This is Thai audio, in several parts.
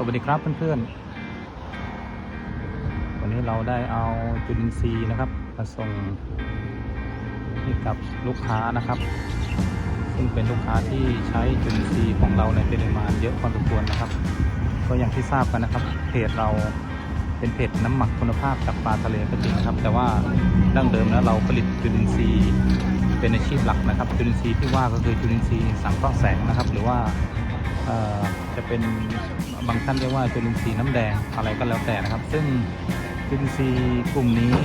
สวัสดีครับเพื่อนๆ วันนี้เราได้เอาจุลินทรีย์นะครับมาส่งให้กับลูกค้านะครับ ซึ่งเป็นลูกค้าที่ใช้จุลินทรีย์ของเราในปริมาณเยอะพอสมควรนะครับ ก็อย่างที่ทราบกันนะครับเพจเราเป็นเพจน้ำหมักคุณภาพจากปลาทะเลก็จริงนะครับ แต่ว่าดั้งเดิมแล้วเราผลิตจุลินทรีย์เป็นอาชีพหลักนะครับจุลินทรีย์ที่ว่าก็คือจุลินทรีย์สังเคราะห์แสงนะครับ หรือว่า จะเป็นบางท่านเรียกว่าจุลินทรีย์น้ำแดงอะไรก็แล้วแต่นะครับ ซึ่งจุลินทรีย์กลุ่มนี้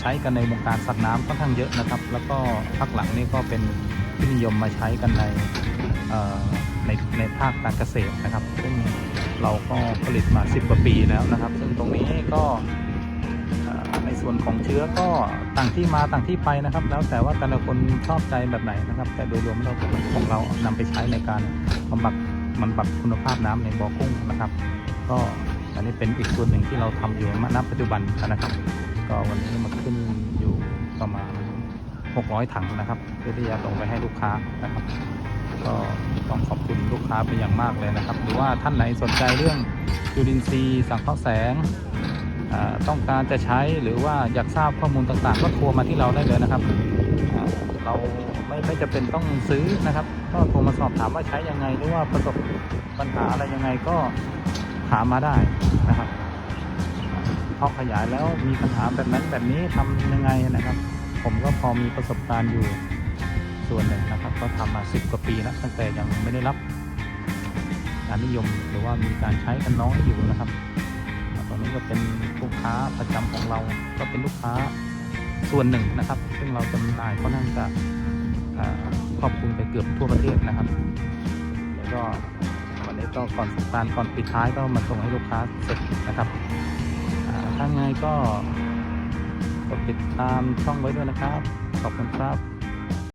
ใช้กันในวงการสัตว์น้ำค่อนข้างเยอะนะครับ แล้วก็พักหลังนี่ก็เป็นที่นิยมมาใช้กันในในในภาคการเกษตรนะครับ ซึ่งเราก็ผลิตมา 10กว่าปีแล้วนะครับ ซึ่งตรงนี้ก็ในส่วนของเชื้อก็ต่างที่มาต่างที่ไปนะครับ แล้วแต่ว่าแต่ละคนชอบใจแบบไหนนะครับ แต่โดยรวมเราของเรานำไปใช้ในการบำบัด มันบับคุณภาพน้ำในบ่อกุ้งนะครับ ก็อันนี้เป็นอีกส่วนหนึ่งที่เราทำอยู่ณปัจจุบันนะครับ ก็วันนี้มาขึ้นอยู่ประมาณ 600 ถังนะครับ เพื่อที่จะส่งไปให้ลูกค้านะครับ ก็ต้องขอบคุณลูกค้าเป็นอย่างมากเลยนะครับ หรือว่าท่านไหนสนใจเรื่องจุลินทรีย์สังเคราะห์แสง ต้องการจะใช้หรือว่าอยากทราบข้อมูลต่างๆ ก็โทรมาที่เราได้เลยนะครับ เราไม่ไม่จะเป็นต้องซื้อนะครับ ก็โทรมาสอบถามว่าใช้ยังไงหรือว่าประสบปัญหาอะไรยังไงก็ถามมาได้นะครับพอขยายแล้วมีปัญหาแบบนั้นแบบนี้ทำยังไงนะครับ ผมก็พอมีประสบการณ์อยู่ส่วนหนึ่งนะครับ ก็ทำมาสิบกว่าปีแล้วตั้งแต่ยังไม่ได้รับการนิยมหรือว่ามีการใช้กันน้อยอยู่นะครับ นี้ก็เป็นลูกค้าประจำของเรา ก็เป็นลูกค้าส่วนหนึ่งนะครับ ซึ่งเราจำหน่ายก็น่าจะครอบคลุมไปเกือบทั่วประเทศนะครับ แล้วก็วันนี้ก็ก่อนสงการก่อนปิดท้ายก็มาส่งให้ลูกค้าเสร็จนะครับถ้าไงก็กดติดตามช่องไว้ด้วยนะครับ ขอบคุณครับ